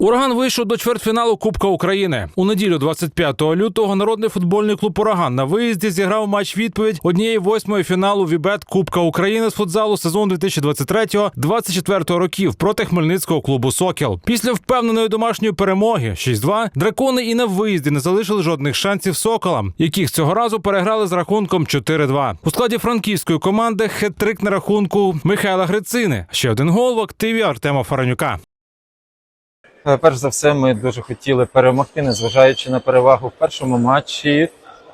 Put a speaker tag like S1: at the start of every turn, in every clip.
S1: Ураган вийшов до чвертьфіналу Кубка України. У неділю, 25 лютого, народний футбольний клуб Ураган на виїзді зіграв матч відповідь однієї восьмої фіналу Вібет Кубка України з футзалу сезон 2023-2024 років проти хмельницького клубу Сокіл. Після впевненої домашньої перемоги 6-2 дракони і на виїзді не залишили жодних шансів соколам, яких цього разу переграли з рахунком 4-2. У складі франківської команди хет-трик на рахунку Михайла Грицини. Ще один гол в активі Артема Фаранюка.
S2: Е, Перш за все, ми дуже хотіли перемогти, незважаючи на перевагу в першому матчі.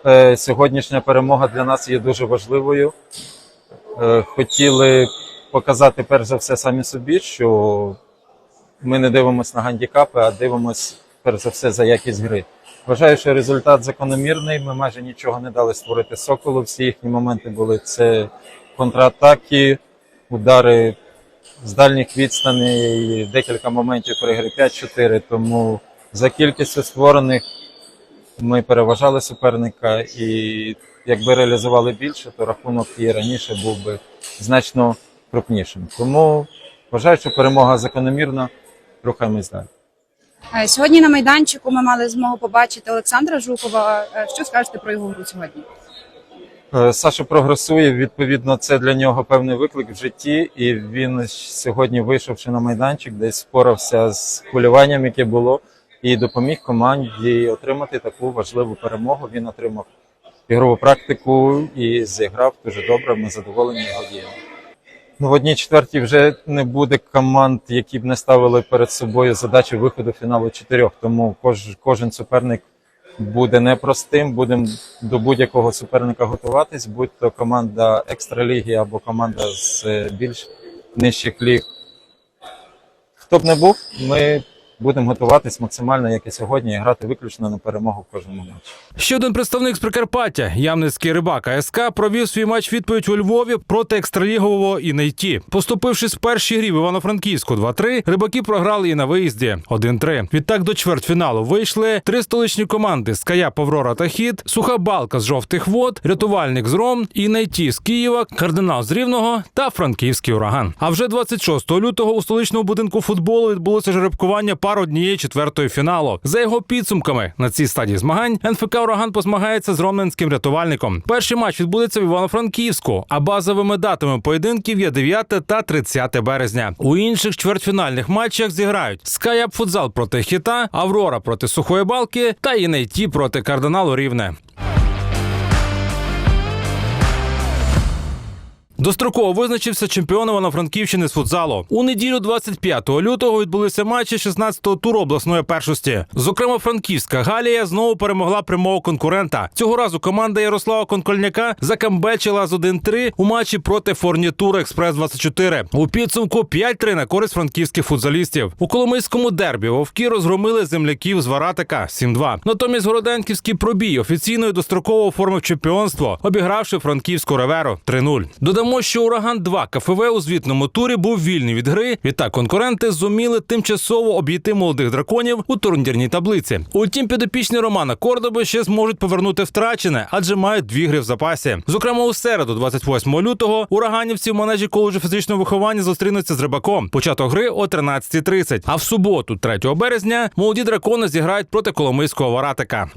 S2: Е, Сьогоднішня перемога для нас є дуже важливою. Е, Хотіли показати перш за все самі собі, що ми не дивимося на гандікапи, а дивимося перш за все за якість гри. Вважаю, що результат закономірний. Ми майже нічого не дали створити соколу. Всі їхні моменти були це контратаки, удари з дальніх відстаней, декілька моментів при грі 5-4. Тому за кількістю створених ми переважали суперника, і якби реалізували більше, то рахунок і раніше був би значно крупнішим. Тому вважаю, що перемога закономірна. Рухаємось далі.
S3: Е, Сьогодні на майданчику ми мали змогу побачити Олександра Жукова. Е, Що скажете про його гру сьогодні?
S2: Е, Саша прогресує. Відповідно, це для нього певний виклик в житті, і він сьогодні, вийшовши на майданчик, десь спорався з хвилюванням, яке було, і допоміг команді отримати таку важливу перемогу. Він отримав ігрову практику і зіграв дуже добре. Ми задоволені його діями. Ну, в одній четвертій вже не буде команд, які б не ставили перед собою задачу виходу фіналу чотирьох. Тому кож, кожен суперник буде непростим. Будемо до будь-якого суперника готуватись, будь то команда екстраліги або команда з е, більш нижчих ліг. Хто б не був, ми будемо готуватись максимально, як і сьогодні, і грати виключно на перемогу в кожному матчі.
S1: Ще один представник з Прикарпаття, ямницький рибак АСК, провів свій матч відповідь у Львові проти екстралігового Інайті. Поступившись в першій грі в Івано-Франківську 2-3, рибаки програли і на виїзді 1-3. Відтак до чвертьфіналу вийшли три столичні команди: Ская Паврора та Хід, Суха Балка з жовтих вод, рятувальник з Ром, Інайті з Києва, кардинал з Рівного та Франківський ураган. А вже 26 лютого у столичному будинку футболу відбулося жеребкування пар однієї четвертої фіналу. За його підсумками на цій стадії змагань НФК Ураган позмагається з ромненським рятувальником. Перший матч відбудеться в Івано-Франківську, а базовими датами поєдинків є 9 та 30 березня. У інших чвертьфінальних матчах зіграють Скаяп Футзал проти Хіта, Аврора проти Сухої Балки та Інейті проти кардиналу Рівне. Достроково визначився чемпіон Івано-Франківщини з футзалу. У неділю 25 лютого відбулися матчі 16-го туру обласної першості. Зокрема, франківська Галія знову перемогла прямого конкурента. Цього разу команда Ярослава Конкольняка закамбечила з 1-3 у матчі проти Форнітур Експрес 24 У підсумку 5-3 на користь франківських футзалістів. У Коломийському дербі вовки розгромили земляків з Варатика 7-2. Натомість Городенківський пробій офіційно і достроково оформив чемпіонство, обігравши франківську реверу 3-0. Додамо, що ураган 2 КФВ у звітному турі був вільний від гри. Відтак конкуренти зуміли тимчасово обійти молодих драконів у турнірній таблиці. Утім, підопічні Романа Кордоби ще зможуть повернути втрачене, адже мають дві гри в запасі. Зокрема, у середу, 28 лютого, ураганівці в манежі коледжу фізичного виховання зустрінуться з рибаком. Початок гри о 13.30. А в суботу, 3 березня, молоді дракони зіграють проти Коломийського Варатика.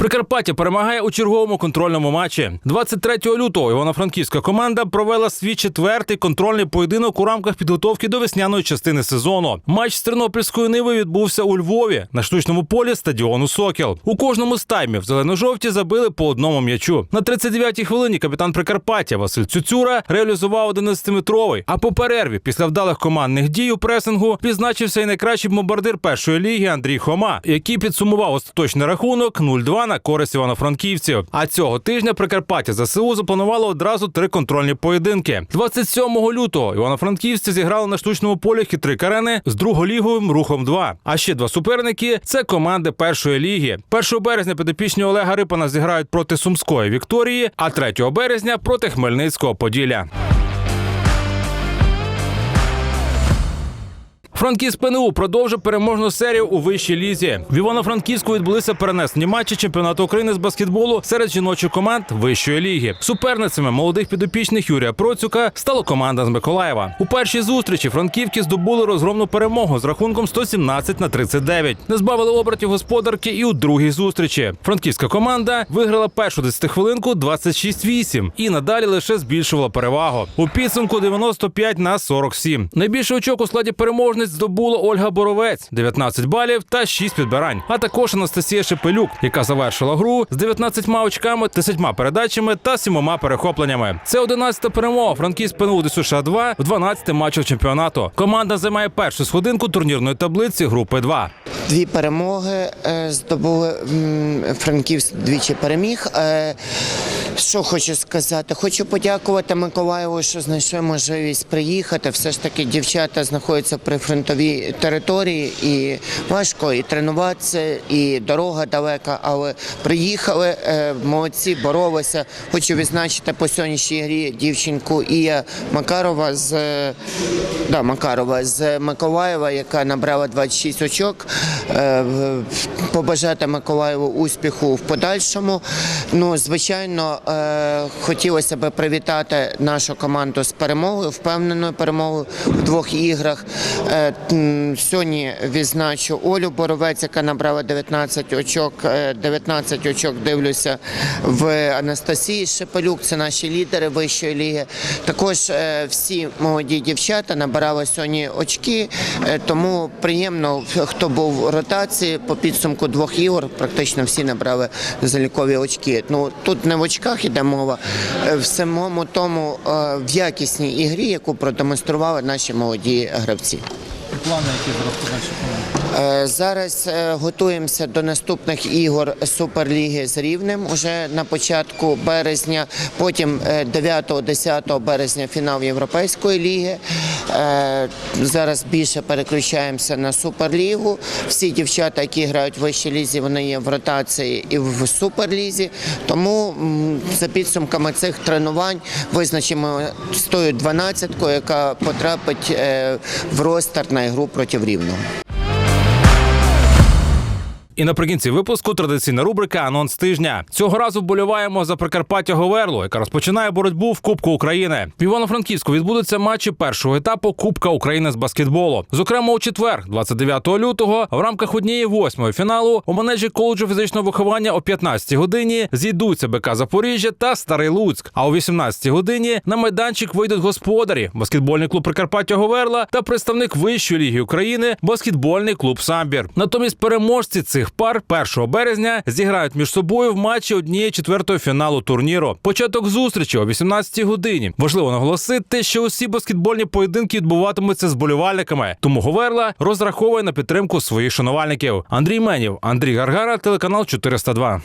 S1: Прикарпаття перемагає у черговому контрольному матчі. 23 лютого Івано-Франківська команда провела свій четвертий контрольний поєдинок у рамках підготовки до весняної частини сезону. Матч з Тернопільської ниви відбувся у Львові на штучному полі стадіону Сокіл. У кожному з таймів зелено-жовті забили по одному м'ячу. На 39-й хвилині капітан Прикарпаття Василь Цюцюра реалізував 11-метровий. А по перерві після вдалих командних дій у пресингу відзначився і найкращий бомбардир першої ліги Андрій Хома, який підсумував остаточний рахунок 0-2 на користь івано-франківців. А цього тижня Прикарпаття ЗСУ запланувало одразу три контрольні поєдинки. 27 лютого івано-франківці зіграли на штучному полі хитрик арени з друголіговим рухом 2. А ще два суперники це команди першої ліги. 1 березня підопічні Олега Рипана зіграють проти Сумської Вікторії, а 3 березня проти Хмельницького Поділля. Франківськ ПНУ продовжив переможну серію у вищій лізі. В Івано-Франківську відбулися перенесені матчі чемпіонату України з баскетболу серед жіночих команд вищої ліги. Суперницями молодих підопічних Юрія Процюка стала команда з Миколаєва. У першій зустрічі франківки здобули розгромну перемогу з рахунком 117 на 39. Не збавили обертів господарки і у другій зустрічі. Франківська команда виграла першу 10-хвилинку 26-8 і надалі лише збільшувала перевагу. У підсумку 95 на 47. Найбільше очок у складі переможниць здобула Ольга Боровець 19 балів та 6 підбирань. А також Анастасія Шепелюк, яка завершила гру з 19 очками, 10 передачами та 7 перехопленнями. Це 11-та перемога Франківськ ПНУ США 2 в 12 матчах чемпіонату. Команда займає першу сходинку турнірної таблиці групи 2.
S4: Дві перемоги е, здобули Франківськ двічі переміг. Що хочу сказати? Хочу подякувати Миколаєву, що знайшли можливість приїхати. Все ж таки дівчата знаходяться при фронтовій території і важко і тренуватися, і дорога далека, але приїхали, е, молодці, боролися. Хочу відзначити по сьогоднішній грі дівчинку Ія Макарова з е, да, Макарова з Миколаєва, яка набрала 26 очок. Е, Побажати Миколаєву успіху в подальшому. Ну, звичайно, е, хотілося б привітати нашу команду з перемогою, впевненою перемогою в двох іграх. Е, Сьогодні відзначу Олю Боровець, яка набрала 19 очок. Е, 19 очок дивлюся в Анастасії Шепелюк. Це наші лідери вищої ліги. Також е, всі молоді дівчата набирали сьогодні очки, е, тому приємно, хто був в ротації по підсумку двох ігор, практично всі набрали залікові очки. Ну тут не в очках іде мова, е, в самому тому е, в якісній ігрі, яку продемонстрували наші молоді гравці.
S2: Плани, які зараз подальші
S4: Е, Зараз е, готуємося до наступних ігор Суперліги з Рівнем уже на початку березня. Потім е, 9-10 березня фінал Європейської ліги. Е, Зараз більше переключаємося на Суперлігу. Всі дівчата, які грають в вищій лізі, вони є в ротації і в Суперлізі. Тому за підсумками цих тренувань визначимо з тою 12-кою, яка потрапить е, в ростер на ігру проти Рівного.
S1: І наприкінці випуску традиційна рубрика Анонс тижня. Цього разу вболіваємо за Прикарпаття Говерло, яка розпочинає боротьбу в Кубку України. В Івано-Франківську відбудуться матчі першого етапу Кубка України з баскетболу. Зокрема, у четвер, 29 лютого, в рамках однієї восьмої фіналу у манежі коледжу фізичного виховання о 15 годині зійдуться БК Запоріжжя та Старий Луцьк. А о 18 годині на майданчик вийдуть господарі, баскетбольний клуб Прикарпаття Говерла та представник Вищої ліги України баскетбольний клуб Самбір. Натомість переможці цих пар 1 березня зіграють між собою в матчі однієї четвертої фіналу турніру. Початок зустрічі о 18 годині. Важливо наголосити, що усі баскетбольні поєдинки відбуватимуться з болівальниками. Тому Говерла розраховує на підтримку своїх шанувальників. Андрій Менів, Андрій Гаргара, телеканал 402.